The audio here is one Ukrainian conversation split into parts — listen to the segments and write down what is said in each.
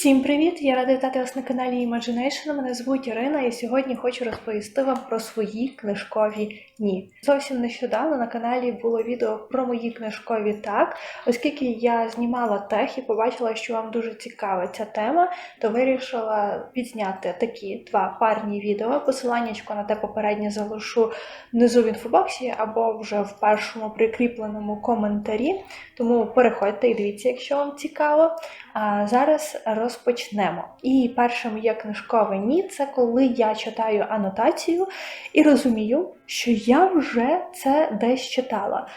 Всім привіт! Я рада вітати вас на каналі Imagination. Мене звуть Ірина, і сьогодні хочу розповісти вам про свої книжкові ні. Зовсім нещодавно на каналі було відео про мої книжкові так. Оскільки я знімала тех і побачила, що вам дуже цікава ця тема, то вирішила відзняти такі два парні відео. Посиланнячко на те попереднє залишу внизу в інфобоксі або вже в першому прикріпленому коментарі. Тому переходьте і дивіться, якщо вам цікаво. А зараз розпочнемо. І перше моє книжкове ні це коли я читаю анотацію і розумію, що я вже це десь читала.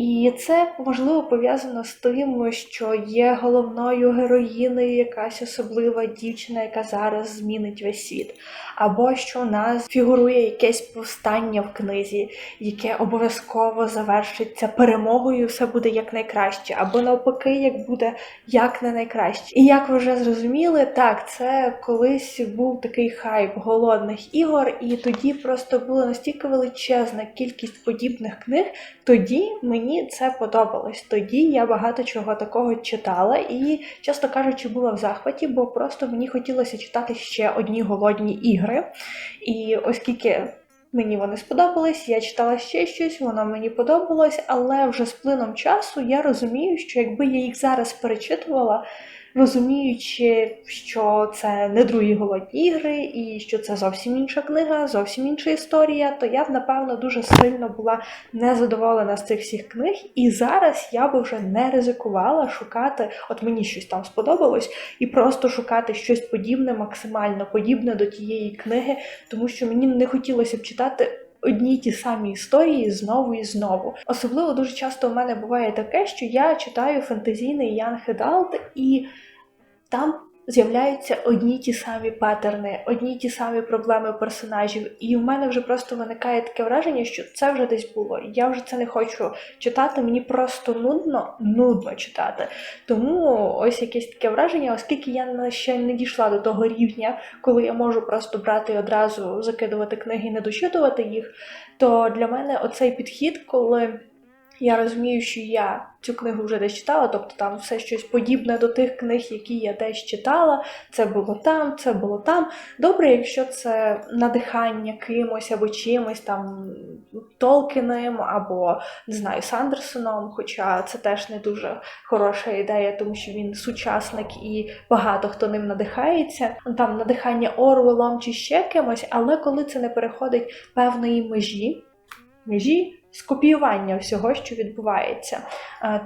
І це можливо пов'язано з тим, що є головною героїною якась особлива дівчина, яка зараз змінить весь світ, або що у нас фігурує якесь повстання в книзі, яке обов'язково завершиться перемогою, все буде якнайкраще, або навпаки, як буде як не найкраще. І як ви вже зрозуміли, так це колись був такий хайп голодних ігор, і тоді просто була настільки величезна кількість подібних книг. Тоді мені це подобалось. Тоді я багато чого такого читала і, чесно кажучи, була в захваті, бо просто мені хотілося читати ще одні голодні ігри. І оскільки. Мені вони сподобались, я читала ще щось, воно мені подобалось, але вже з плином часу я розумію, що якби я їх зараз перечитувала, розуміючи, що це не другі голодні ігри, і що це зовсім інша книга, зовсім інша історія, то я б, напевно, дуже сильно була незадоволена з цих всіх книг. І зараз я би вже не ризикувала шукати, от мені щось там сподобалось, і просто шукати щось подібне, максимально подібне до тієї книги, тому що мені не хотілося б читати. Одні ті самі історії знову і знову. Особливо дуже часто у мене буває таке, що я читаю фентезійний Ян Хедалт, і там з'являються одні ті самі паттерни, одні ті самі проблеми персонажів. І в мене вже просто виникає таке враження, що це вже десь було. Я вже це не хочу читати, мені просто нудно, нудно читати. Тому ось якесь таке враження, оскільки я ще не дійшла до того рівня, коли я можу просто брати і одразу закидувати книги і не дочитувати їх, то для мене оцей підхід, коли. Я розумію, що я цю книгу вже десь читала, тобто там все щось подібне до тих книг, які я десь читала. Це було там, це було там. Добре, якщо це надихання кимось або чимось там Толкіним, або не знаю, Сандерсоном, хоча це теж не дуже хороша ідея, тому що він сучасник і багато хто ним надихається. Там надихання Орвелом чи ще кимось, але коли це не переходить певної межі, межі скопіювання всього, що відбувається.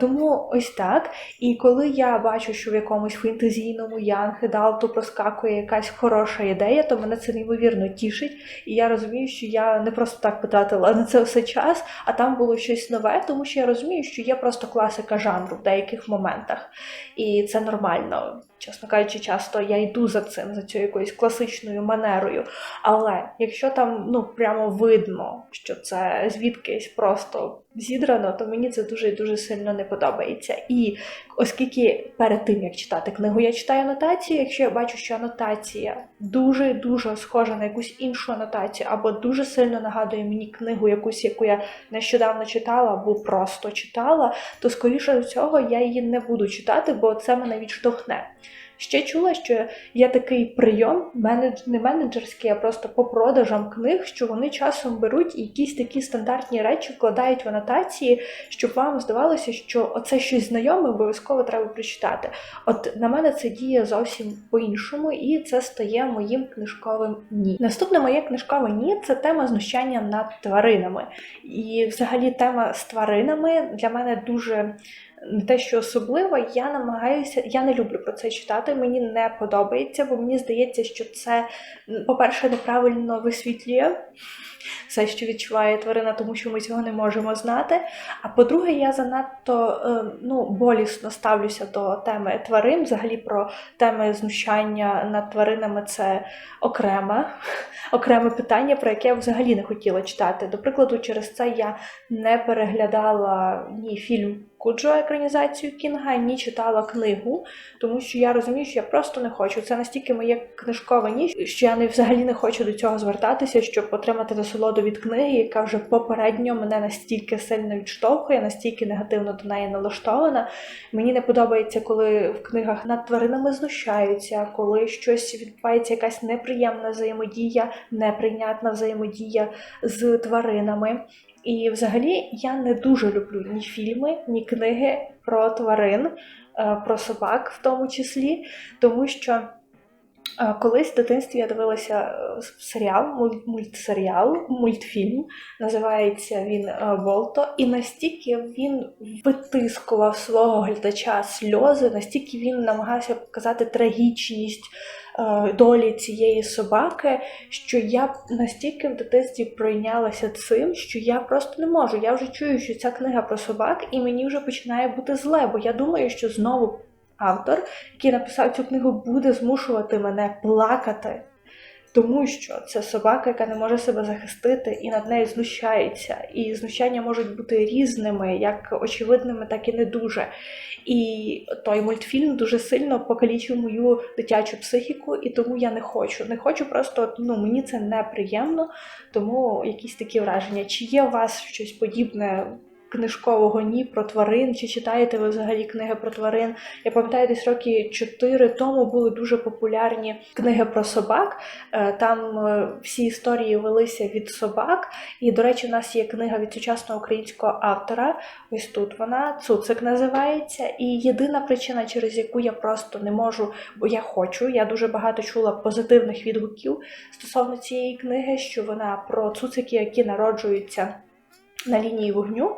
Тому ось так. І коли я бачу, що в якомусь фентезійному Янгедалту проскакує якась хороша ідея, то мене це неймовірно тішить. І я розумію, що я не просто так потратила на це все час, а там було щось нове, тому що я розумію, що є просто класика жанру в деяких моментах. І це нормально. Чесно кажучи, часто я йду за цим, за цією якоюсь класичною манерою. Але якщо там ну прямо видно, що це звідкись просто зідрано, то мені це дуже і дуже сильно не подобається. І оскільки перед тим як читати книгу, я читаю анотацію, якщо я бачу, що анотація дуже дуже схожа на якусь іншу анотацію, або дуже сильно нагадує мені книгу, якусь, яку я нещодавно читала, або просто читала, то скоріше всього я її не буду читати, бо це мене відштовхне. Ще чула, що є такий прийом, не менеджерський, а просто по продажам книг, що вони часом беруть якісь такі стандартні речі вкладають в анотації, щоб вам здавалося, що оце щось знайоме, обов'язково треба прочитати. От на мене це діє зовсім по-іншому, і це стає моїм книжковим ні. Наступне моє книжкове ні це тема знущання над тваринами. І взагалі тема з тваринами для мене дуже не те, що особливо, я намагаюся, я не люблю про це читати, мені не подобається, бо мені здається, що це, по-перше, неправильно висвітлює все, що відчуває тварина, тому що ми цього не можемо знати. А по-друге, я занадто ну, болісно ставлюся до теми тварин. Взагалі про теми знущання над тваринами це окреме, окреме питання, про яке я взагалі не хотіла читати. До прикладу, через це я не переглядала ні фільм Куджо екранізацію Кінга, ні читала книгу, тому що я розумію, що я просто не хочу. Це настільки моє книжкове ніч, що я не взагалі не хочу до цього звертатися, щоб отримати насолоду від книги, яка вже попередньо мене настільки сильно відштовхує, настільки негативно до неї налаштована. Мені не подобається, коли в книгах над тваринами знущаються, коли щось відбувається, якась неприємна взаємодія, неприйнятна взаємодія з тваринами. І взагалі я не дуже люблю ні фільми, ні книги про тварин, е, про собак в тому числі, тому що колись в дитинстві я дивилася е, серіал, муль- мультсеріал, мультфільм, називається він е, Волто, і настільки він витискував свого глядача сльози, настільки він намагався показати трагічність е, долі цієї собаки, що я настільки в дитинстві пройнялася цим, що я просто не можу. Я вже чую, що ця книга про собак, і мені вже починає бути зле, бо я думаю, що знову автор, який написав цю книгу, буде змушувати мене плакати. Тому що це собака, яка не може себе захистити і над нею знущається. І знущання можуть бути різними, як очевидними, так і не дуже. І той мультфільм дуже сильно покалічив мою дитячу психіку, і тому я не хочу. Не хочу просто, ну мені це неприємно, тому якісь такі враження. Чи є у вас щось подібне? Книжкового ні про тварин, чи читаєте ви взагалі книги про тварин? Я пам'ятаю, десь роки чотири тому були дуже популярні книги про собак. Е, Там е, всі історії велися від собак. І, до речі, у нас є книга від сучасного українського автора. Ось тут вона Цуцик називається. І єдина причина, через яку я просто не можу, бо я хочу. Я дуже багато чула позитивних відгуків стосовно цієї книги, що вона про цуцики, які народжуються на лінії вогню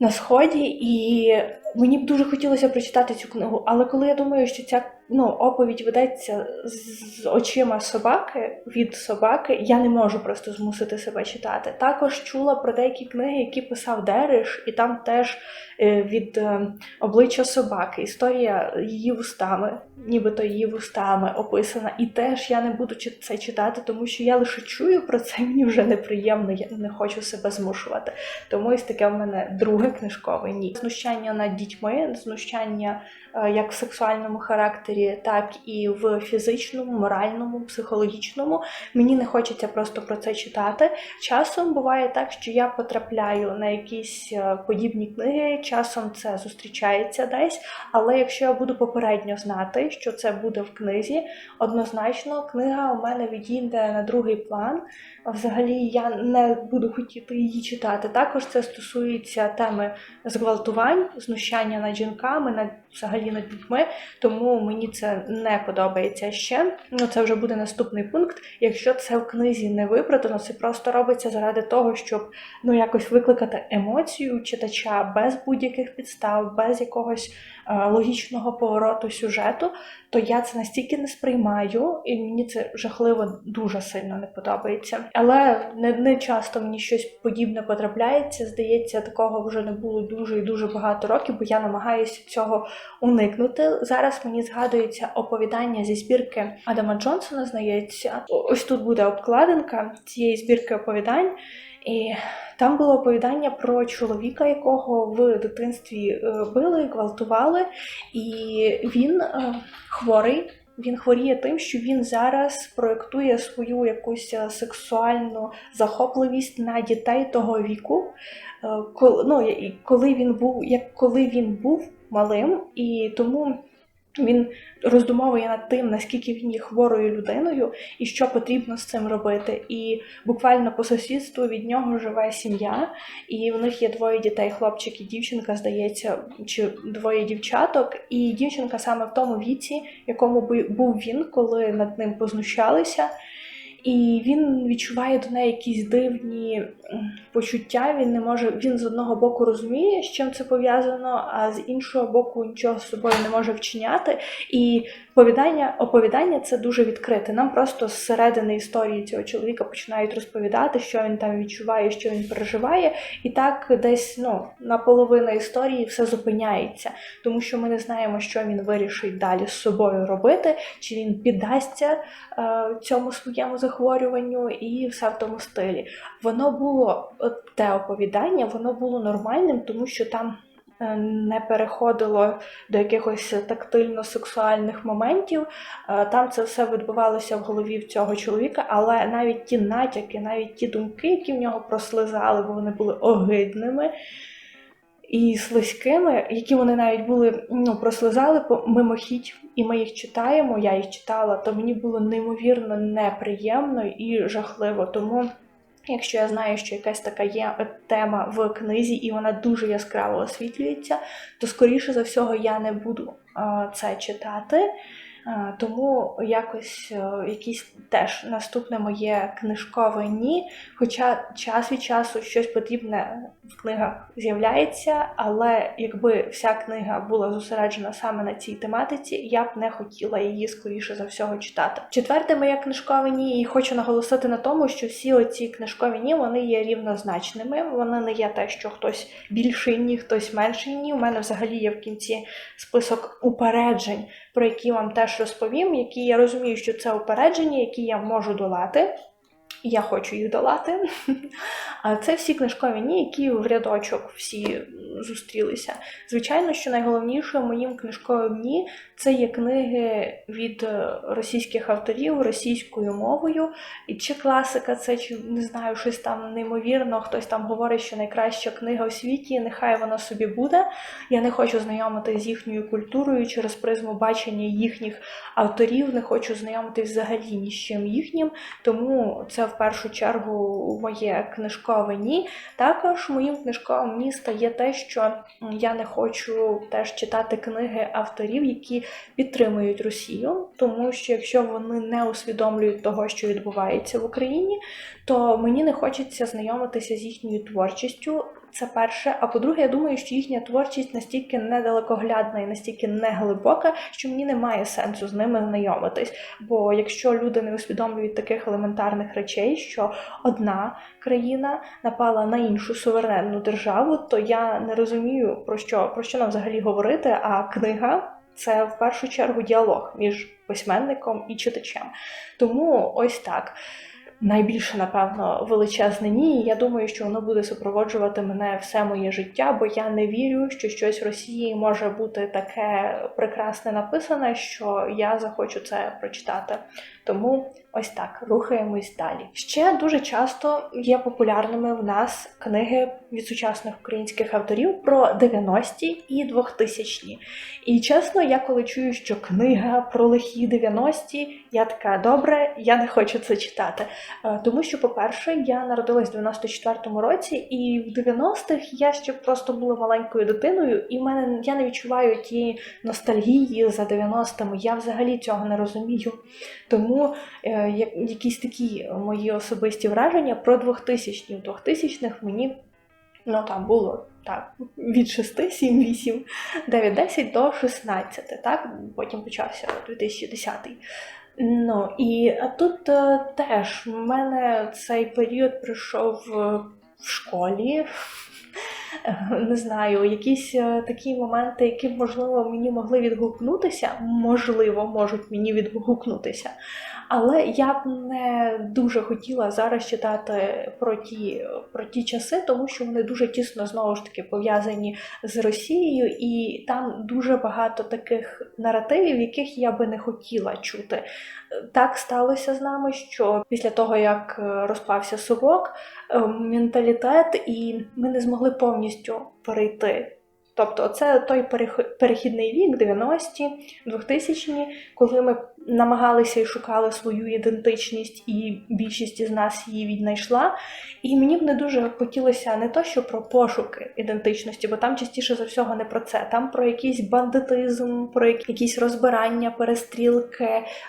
на сході, і мені б дуже хотілося прочитати цю книгу. Але коли я думаю, що ця ну, оповідь ведеться з очима собаки від собаки, я не можу просто змусити себе читати. Також чула про деякі книги, які писав Дереш, і там теж е, від е, обличчя собаки. Історія її вустами, нібито її вустами описана. І теж я не буду це читати, тому що я лише чую про це, мені вже неприємно, я не хочу себе змушувати. Тому ось таке в мене друге книжкове ні. Знущання над дітьми, знущання е, як в сексуальному характері, так і в фізичному, моральному, психологічному. Мені не хочеться просто про це читати. Часом буває так, що я потрапляю на якісь е, подібні книги, часом це зустрічається десь. Але якщо я буду попередньо знати, що це буде в книзі, однозначно книга у мене відійде на другий план. Взагалі я не буду хотіти її читати. Також це стосується теми зґвалтувань, знущання над жінками, над взагалі над дітьми. Тому мені це не подобається ще. Ну це вже буде наступний пункт. Якщо це в книзі не виправдано, це просто робиться заради того, щоб ну якось викликати емоцію читача без будь-яких підстав, без якогось логічного повороту сюжету, то я це настільки не сприймаю, і мені це жахливо дуже сильно не подобається. Але не, не часто мені щось подібне потрапляється. Здається, такого вже не було дуже і дуже багато років, бо я намагаюся цього уникнути. Зараз мені згадується оповідання зі збірки Адама Джонсона, здається. О- Ось тут буде обкладинка цієї збірки оповідань. І там було оповідання про чоловіка, якого в дитинстві е, били, гвалтували, і він е, хворий. Він хворіє тим, що він зараз проєктує свою якусь е, сексуальну захопливість на дітей того віку. Е, кол- ну, коли він був, як коли він був малим, і тому він роздумовує над тим, наскільки він є хворою людиною і що потрібно з цим робити. І буквально по сусідству від нього живе сім'я, і в них є двоє дітей, хлопчик і дівчинка, здається, чи двоє дівчаток. І дівчинка саме в тому віці, якому був він, коли над ним познущалися. І він відчуває до неї якісь дивні почуття. Він не може. Він з одного боку розуміє, з чим це пов'язано, а з іншого боку нічого з собою не може вчиняти. І повідання, оповідання це дуже відкрите. Нам просто зсередини історії цього чоловіка починають розповідати, що він там відчуває, що він переживає, і так десь ну на половину історії все зупиняється, тому що ми не знаємо, що він вирішить далі з собою робити, чи він піддасться е, цьому своєму захворюванню і все в тому стилі. Воно було те оповідання, воно було нормальним, тому що там е, не переходило до якихось тактильно-сексуальних моментів. Е, Там це все відбувалося в голові в цього чоловіка, але навіть ті натяки, навіть ті думки, які в нього прослизали, бо вони були огидними і слизькими, які вони навіть були ну, прослизали мимохідь, і ми їх читаємо. Я їх читала, то мені було неймовірно неприємно і жахливо. Тому, якщо я знаю, що якась така є тема в книзі, і вона дуже яскраво освітлюється, то скоріше за всього я не буду це читати. Тому якось е, якісь теж наступне моє книжкове ні. Хоча час від часу щось подібне в книгах з'являється, але якби вся книга була зосереджена саме на цій тематиці, я б не хотіла її скоріше за всього читати. Четверте моє книжкове ні, і хочу наголосити на тому, що всі оці книжкові ні вони є рівнозначними. Вони не є те, що хтось більший ні, хтось менший ні. У мене взагалі є в кінці список упереджень, про які вам теж розповім, які я розумію, що це упередження, які я можу долати. Я хочу їх долати. А це всі книжкові ні, які в рядочок всі зустрілися. Звичайно, що найголовніше моїм книжковим ні це є книги від е, російських авторів російською мовою. І чи класика, це чи не знаю, щось там неймовірно, хтось там говорить, що найкраща книга у світі, нехай вона собі буде. Я не хочу знайомитися з їхньою культурою через призму бачення їхніх авторів, не хочу знайомитись взагалі ні з чим їхнім, тому це в першу чергу моє книжкове ні. Також моїм книжковим ні стає те, що я не хочу теж читати книги авторів, які підтримують Росію, тому що якщо вони не усвідомлюють того, що відбувається в Україні, то мені не хочеться знайомитися з їхньою творчістю. Це перше. А по-друге, я думаю, що їхня творчість настільки недалекоглядна і настільки неглибока, що мені немає сенсу з ними знайомитись. Бо якщо люди не усвідомлюють таких елементарних речей, що одна країна напала на іншу суверенну державу, то я не розумію про що про що нам взагалі говорити. А книга це в першу чергу діалог між письменником і читачем. Тому ось так. Найбільше, напевно, величезне ні. І Я думаю, що воно буде супроводжувати мене все моє життя, бо я не вірю, що щось в Росії може бути таке прекрасне написане, що я захочу це прочитати. Тому ось так рухаємось далі. Ще дуже часто є популярними в нас книги від сучасних українських авторів про 90-ті і 2000-ті. І чесно, я коли чую, що книга про лихі 90-ті, я така добре, я не хочу це читати. Е, тому що, по-перше, я народилась в 94-му році, і в 90-х я ще просто була маленькою дитиною, і в мене я не відчуваю тієї ностальгії за 90-ми. Я взагалі цього не розумію. Тому е, якісь такі мої особисті враження про 2000-ні. В 2000-х мені ну там було так, від 6, 7, 8, 9, 10 до 16, так? Потім почався 2010. Ну і тут а, теж в мене цей період пройшов в школі. Не знаю, якісь такі моменти, які, можливо, мені могли відгукнутися, можливо, можуть мені відгукнутися. Але я б не дуже хотіла зараз читати про ті про ті часи, тому що вони дуже тісно знову ж таки пов'язані з Росією, і там дуже багато таких наративів, яких я би не хотіла чути. Так сталося з нами, що після того, як розпався совок, менталітет, і ми не змогли повністю перейти. Тобто, це той перехідний вік, 90-ті, 2000-ті, коли ми намагалися і шукали свою ідентичність, і більшість із нас її віднайшла. І мені б не дуже хотілося не то, що про пошуки ідентичності, бо там частіше за всього не про це. Там про якийсь бандитизм, про якісь розбирання, перестрілки,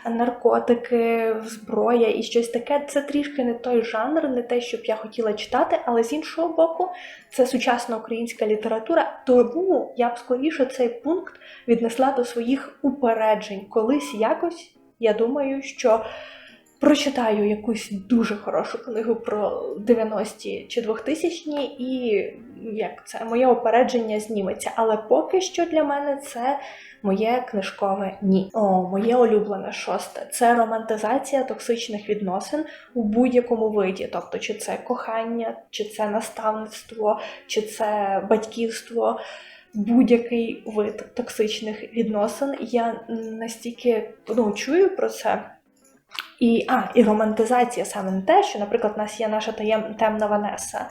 наркотики, зброя і щось таке. Це трішки не той жанр, не те, щоб я хотіла читати, але з іншого боку, це сучасна українська література. Тому я б скоріше цей пункт віднесла до своїх упереджень колись якось. Я думаю, що прочитаю якусь дуже хорошу книгу про 90-ті чи 2000-ті, і як це моє опередження зніметься. Але поки що для мене це моє книжкове ні. О, моє улюблене шосте це романтизація токсичних відносин у будь-якому виді. Тобто, чи це кохання, чи це наставництво, чи це батьківство. будь-який вид токсичних відносин. Я настільки ну, чую про це. І а, і романтизація саме те, що, наприклад, у нас є наша таєм темна Ванеса.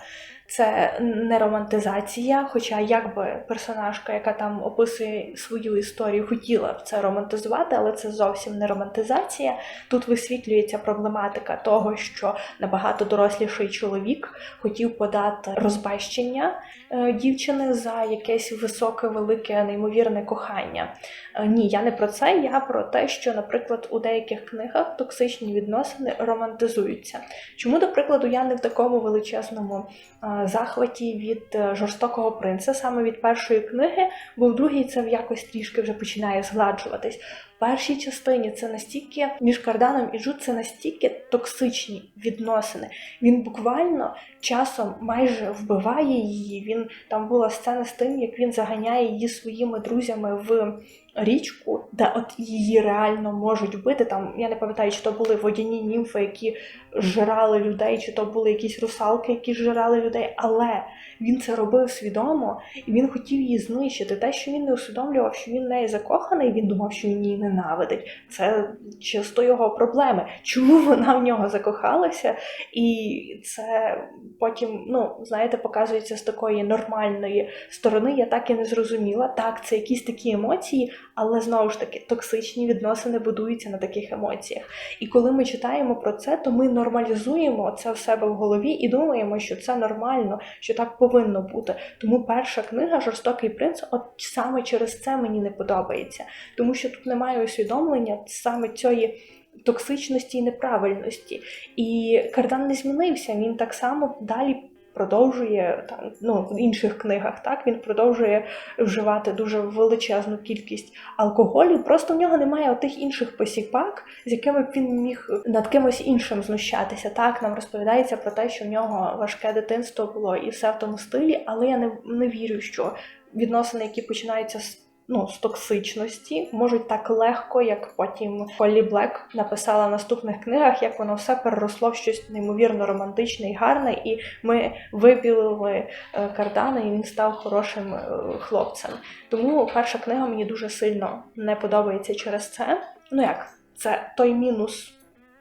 Це не романтизація, хоча якби персонажка, яка там описує свою історію, хотіла б це романтизувати, але це зовсім не романтизація. Тут висвітлюється проблематика того, що набагато доросліший чоловік хотів подати розбещення е, дівчини за якесь високе, велике, неймовірне кохання. Е, ні, я не про це. Я про те, що, наприклад, у деяких книгах токсичні відносини романтизуються. Чому, до прикладу, я не в такому величезному е, захваті від е, жорстокого принца, саме від першої книги, бо в другій це якось трішки вже починає згладжуватись. В першій частині це настільки між Карданом і Джуд це настільки токсичні відносини. Він буквально часом майже вбиває її. Він там була сцена з тим, як він заганяє її своїми друзями в річку, де от її реально можуть вбити. Там я не пам'ятаю, чи то були водяні німфи, які жирали людей, чи то були якісь русалки, які жирали людей. Але він це робив свідомо і він хотів її знищити. Те, що він не усвідомлював, що він неї закоханий, він думав, що він її ненавидить. Це часто його проблеми. Чому вона в нього закохалася? І це потім, ну знаєте, показується з такої нормальної сторони. Я так і не зрозуміла. Так, це якісь такі емоції, але знову ж таки токсичні відносини будуються на таких емоціях. І коли ми читаємо про це, то ми нормалізуємо це в себе в голові і думаємо, що це нормально, що так повинно бути. Тому перша книга Жорстокий принц, от саме через це мені не подобається, тому що тут немає усвідомлення саме цієї. Токсичності і неправильності. І Кардан не змінився. Він так само далі продовжує там ну в інших книгах. Так він продовжує вживати дуже величезну кількість алкоголю. Просто в нього немає тих інших посіпак, з якими б він міг над кимось іншим знущатися. Так нам розповідається про те, що в нього важке дитинство було і все в тому стилі, але я не, не вірю, що відносини, які починаються з ну, з токсичності можуть так легко, як потім Холлі Блек написала в наступних книгах, як воно все переросло в щось неймовірно романтичне і гарне, і ми випілили е, кардани, і він став хорошим е, хлопцем. Тому перша книга мені дуже сильно не подобається через це. Ну як, це той мінус.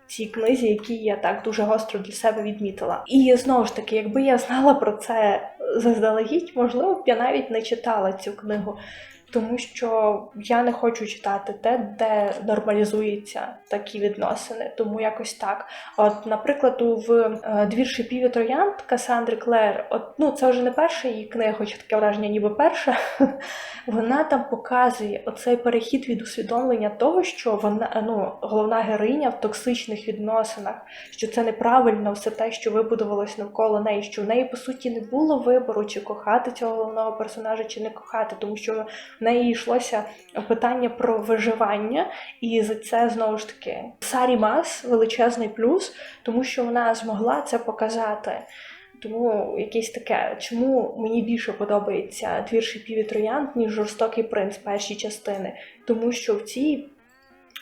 Цій книзі, які я так дуже гостро для себе відмітила. І знову ж таки, якби я знала про це заздалегідь, можливо б я навіть не читала цю книгу тому що я не хочу читати те, де нормалізуються такі відносини. Тому якось так. От, наприклад, в е, двір шипів і Касандри Клер, от ну це вже не перша її книга, хоча таке враження, ніби перша. Вона там показує оцей перехід від усвідомлення того, що вона ну головна героїня в токсичних відносинах, що це неправильно все те, що вибудувалось навколо неї, що в неї по суті не було вибору, чи кохати цього головного персонажа, чи не кохати, тому що в неї йшлося питання про виживання, і за це знову ж таки Сарі Мас величезний плюс, тому що вона змогла це показати. Тому якесь таке, чому мені більше подобається твір шипів троянд, ніж жорстокий принц перші частини, тому що в цій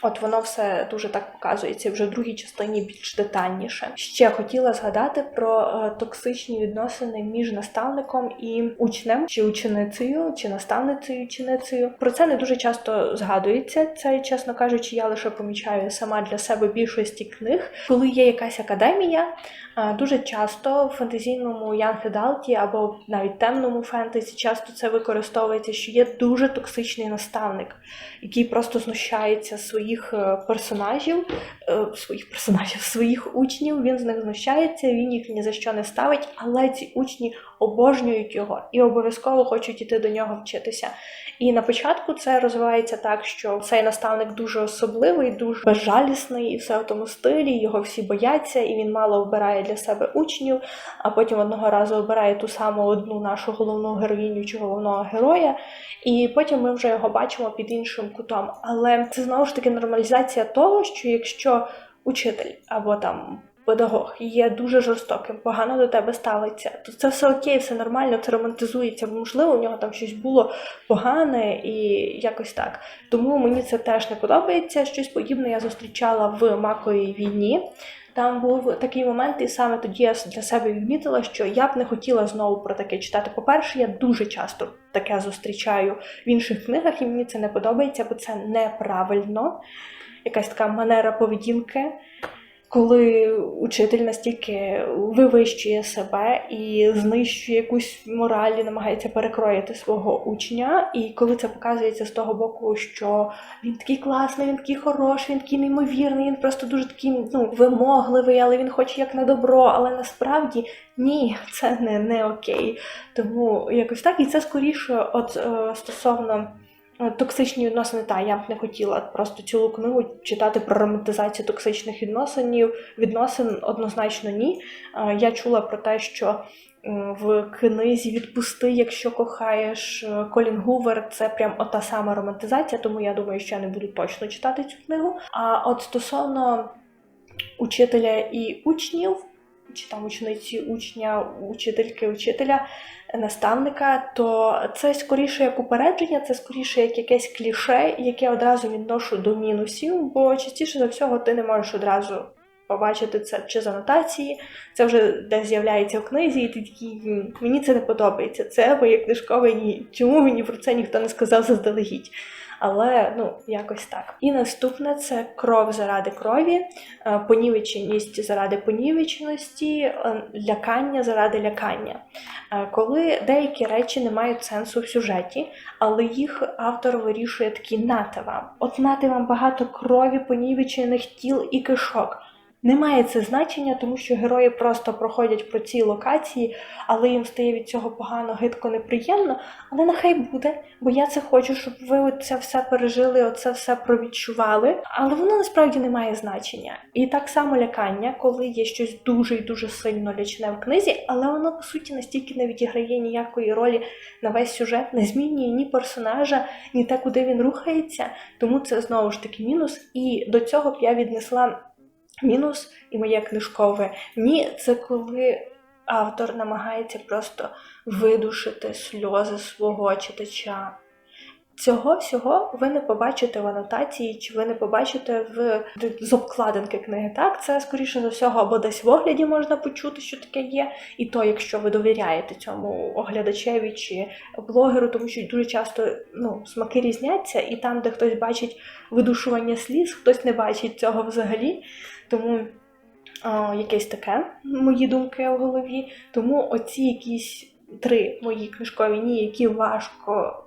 От воно все дуже так показується вже в другій частині більш детальніше. Ще хотіла згадати про е, токсичні відносини між наставником і учнем, чи ученицею, чи наставницею ученицею. Про це не дуже часто згадується. Це, чесно кажучи, я лише помічаю сама для себе більшості книг, коли є якась академія. Дуже часто в фентезійному янг-едалті або навіть темному фентезі часто це використовується, що є дуже токсичний наставник, який просто знущається своїх е, персонажів, е, своїх персонажів, своїх учнів. Він з них знущається, він їх ні за що не ставить, але ці учні обожнюють його і обов'язково хочуть іти до нього вчитися. І на початку це розвивається так, що цей наставник дуже особливий, дуже безжалісний, і все в тому стилі. Його всі бояться, і він мало обирає для себе учнів. А потім одного разу обирає ту саму одну нашу головну героїню чи головного героя. І потім ми вже його бачимо під іншим кутом. Але це знову ж таки нормалізація того, що якщо учитель або там педагог є дуже жорстоким, погано до тебе ставиться, то це все окей, все нормально, це романтизується, можливо у нього там щось було погане і якось так. Тому мені це теж не подобається. Щось подібне я зустрічала в маковій війні. Там був такий момент, і саме тоді я для себе відмітила, що я б не хотіла знову про таке читати. По-перше, я дуже часто таке зустрічаю в інших книгах, і мені це не подобається, бо це неправильно. Якась така манера поведінки коли учитель настільки вивищує себе і знищує якусь мораль, і намагається перекроїти свого учня, і коли це показується з того боку, що він такий класний, він такий хороший, він такий неймовірний, він просто дуже такий ну, вимогливий, але він хоче як на добро, але насправді ні, це не, не окей. Тому якось так, і це скоріше, от е, стосовно. Токсичні відносини, та я б не хотіла просто цілу книгу читати про романтизацію токсичних відносин. Відносин однозначно ні. Е, я чула про те, що в книзі Відпусти, якщо кохаєш е, Колін Гувер, це прям ота сама романтизація, тому я думаю, що я не буду точно читати цю книгу. А от стосовно учителя і учнів, чи там учениці, учня, учительки, учителя, наставника, то це скоріше як упередження, це скоріше як якесь кліше, яке одразу відношу до мінусів, бо частіше за всього ти не можеш одразу. Побачити це чи з анотації, це вже десь з'являється в книзі, і ти такий, мені це не подобається. Це моє книжкове ні. Чому мені про це ніхто не сказав заздалегідь? Але ну якось так. І наступне це кров заради крові, е, понівеченість заради понівеченості, е, лякання заради лякання. Е, коли деякі речі не мають сенсу в сюжеті, але їх автор вирішує такі нати вам. От нати вам багато крові, понівечених тіл і кишок. Немає це значення, тому що герої просто проходять про ці локації, але їм стає від цього погано, гидко, неприємно. Але нехай буде, бо я це хочу, щоб ви це все пережили, оце все провідчували. Але воно насправді не має значення. І так само лякання, коли є щось дуже і дуже сильно лячне в книзі, але воно по суті настільки не відіграє ніякої ролі на весь сюжет, не змінює ні персонажа, ні те, куди він рухається. Тому це знову ж таки мінус. І до цього б я віднесла. Мінус і моє книжкове ні, це коли автор намагається просто видушити сльози свого читача. Цього всього ви не побачите в анотації, чи ви не побачите в з обкладинки книги. Так, це скоріше за всього, або десь в огляді можна почути, що таке є, і то, якщо ви довіряєте цьому оглядачеві чи блогеру, тому що дуже часто ну, смаки різняться, і там, де хтось бачить видушування сліз, хтось не бачить цього взагалі. Тому а, якесь таке мої думки у голові. Тому оці якісь три мої книжкові ні, які важко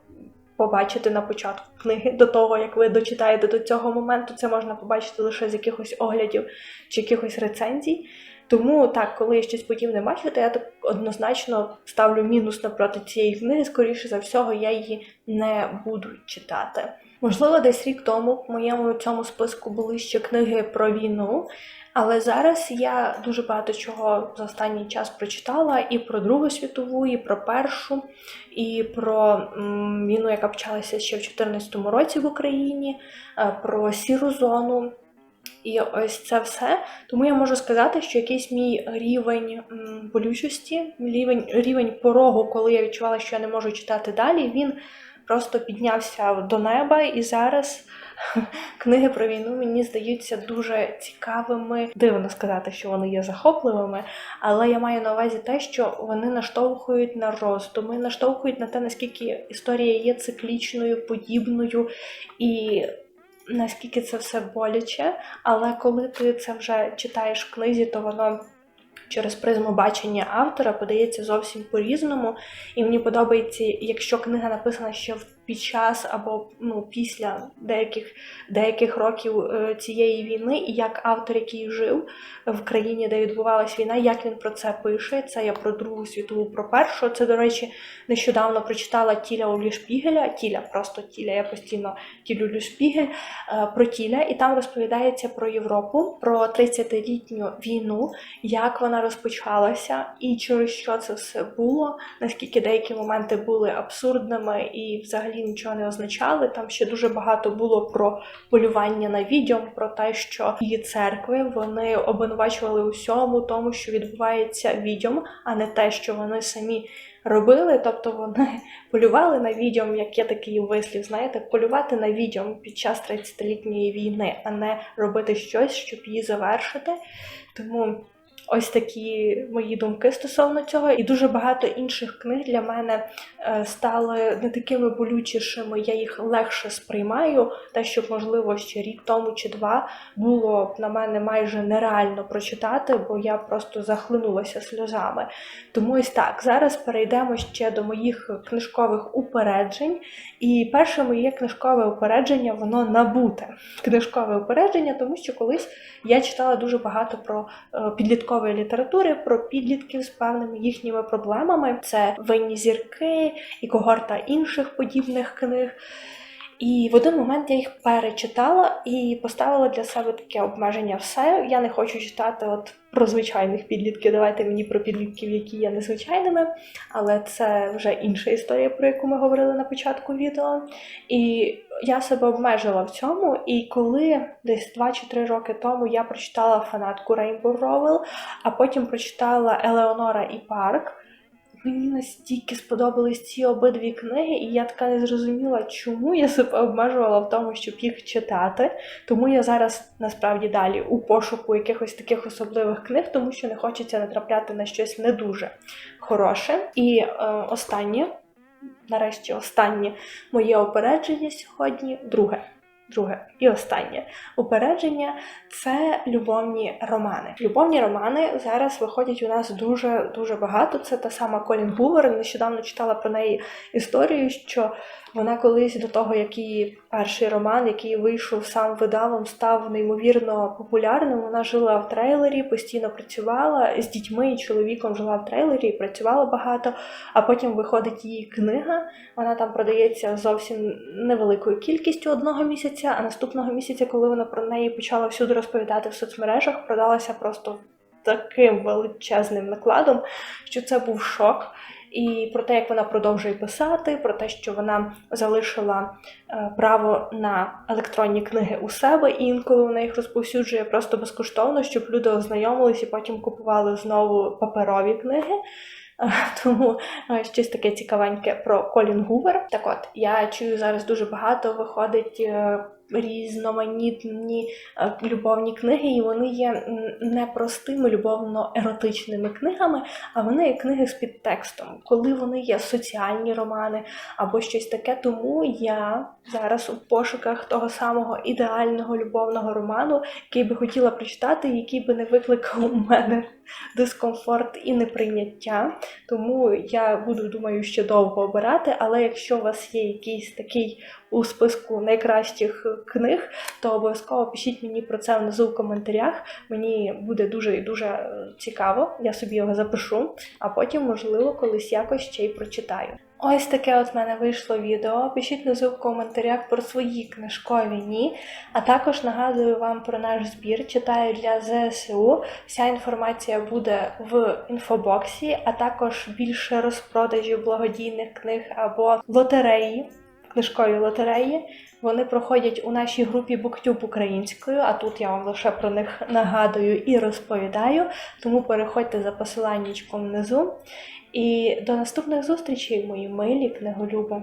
побачити на початку книги до того, як ви дочитаєте до цього моменту, це можна побачити лише з якихось оглядів чи якихось рецензій. Тому так, коли я щось подібне бачу, то я так однозначно ставлю мінус напроти цієї книги. Скоріше за всього, я її не буду читати. Можливо, десь рік тому в моєму цьому списку були ще книги про війну. Але зараз я дуже багато чого за останній час прочитала і про Другу світову, і про першу, і про війну, яка почалася ще в 2014 році в Україні, е, про сіру зону. І ось це все. Тому я можу сказати, що якийсь мій рівень болючості, рівень, рівень порогу, коли я відчувала, що я не можу читати далі, він просто піднявся до неба і зараз. Книги про війну мені здаються дуже цікавими. Дивно сказати, що вони є захопливими, але я маю на увазі те, що вони наштовхують на роздуми, наштовхують на те, наскільки історія є циклічною, подібною і. Наскільки це все боляче, але коли ти це вже читаєш в книзі, то воно через призму бачення автора подається зовсім по-різному. І мені подобається, якщо книга написана ще в під час або ну, після деяких деяких років е, цієї війни, і як автор, який жив в країні, де відбувалася війна, як він про це пише. Це я про Другу світову, про першу. Це, до речі, нещодавно прочитала Тіля Олі Шпігеля, Тіля, просто Тіля, я постійно тілю Шпігель, е, про Тіля, і там розповідається про Європу, про 30-літню війну, як вона розпочалася і через що це все було, наскільки деякі моменти були абсурдними і взагалі взагалі нічого не означали. Там ще дуже багато було про полювання на відьом, про те, що її церкви вони обвинувачували усьому тому, що відбувається відьом, а не те, що вони самі робили. Тобто вони полювали на відьом, як є такий вислів, знаєте, полювати на відьом під час 30-літньої війни, а не робити щось, щоб її завершити. Тому Ось такі мої думки стосовно цього, і дуже багато інших книг для мене е, стали не такими болючішими. Я їх легше сприймаю. Те, що можливо ще рік тому чи два було на мене майже нереально прочитати, бо я просто захлинулася сльозами. Тому ось так зараз перейдемо ще до моїх книжкових упереджень. І перше моє книжкове упередження воно набуте. Книжкове упередження, тому що колись я читала дуже багато про е, підліткові наукової літератури про підлітків з певними їхніми проблемами. Це винні зірки і когорта інших подібних книг. І в один момент я їх перечитала і поставила для себе таке обмеження. Все, я не хочу читати от про звичайних підлітків. Давайте мені про підлітків, які є незвичайними, але це вже інша історія, про яку ми говорили на початку відео. І я себе обмежила в цьому. І коли десь 2 чи 3 роки тому я прочитала фанатку Рейнбоу Ровел, а потім прочитала Елеонора і Парк. Мені настільки сподобались ці обидві книги, і я така не зрозуміла, чому я себе обмежувала в тому, щоб їх читати. Тому я зараз насправді далі у пошуку якихось таких особливих книг, тому що не хочеться натрапляти на щось не дуже хороше. І е, останнє, нарешті, останнє моє опередження сьогодні друге. Друге і останнє упередження це любовні романи. Любовні романи зараз виходять у нас дуже дуже багато. Це та сама Колін Гувер. Нещодавно читала про неї історію, що вона колись до того, як її перший роман, який вийшов сам видавом, став неймовірно популярним. Вона жила в трейлері, постійно працювала з дітьми і чоловіком жила в трейлері і працювала багато. А потім виходить її книга. Вона там продається зовсім невеликою кількістю одного місяця. А наступного місяця, коли вона про неї почала всюди розповідати в соцмережах, продалася просто таким величезним накладом, що це був шок і про те, як вона продовжує писати, про те, що вона залишила е, право на електронні книги у себе, і інколи вона їх розповсюджує просто безкоштовно, щоб люди ознайомились і потім купували знову паперові книги. Е, тому е, щось таке цікавеньке про Колін Гувер. Так от я чую зараз дуже багато виходить різноманітні е, любовні книги, і вони є не простими любовно-еротичними книгами, а вони є книги з підтекстом, коли вони є соціальні романи або щось таке. Тому я зараз у пошуках того самого ідеального любовного роману, який би хотіла прочитати, який би не викликав у мене дискомфорт і неприйняття. Тому я буду, думаю, ще довго обирати. Але якщо у вас є якийсь такий у списку найкращих книг, то обов'язково пишіть мені про це внизу в коментарях. Мені буде дуже і дуже цікаво, я собі його запишу, а потім, можливо, колись якось ще й прочитаю. Ось таке от в мене вийшло відео. Пишіть внизу в коментарях про свої книжкові ні. А також нагадую вам про наш збір. Читаю для ЗСУ. Вся інформація буде в інфобоксі, а також більше розпродажів благодійних книг або лотереї книжкові лотереї. Вони проходять у нашій групі BookTube українською, а тут я вам лише про них нагадую і розповідаю. Тому переходьте за посиланнячком внизу. І до наступних зустрічей, мої милі книголюби!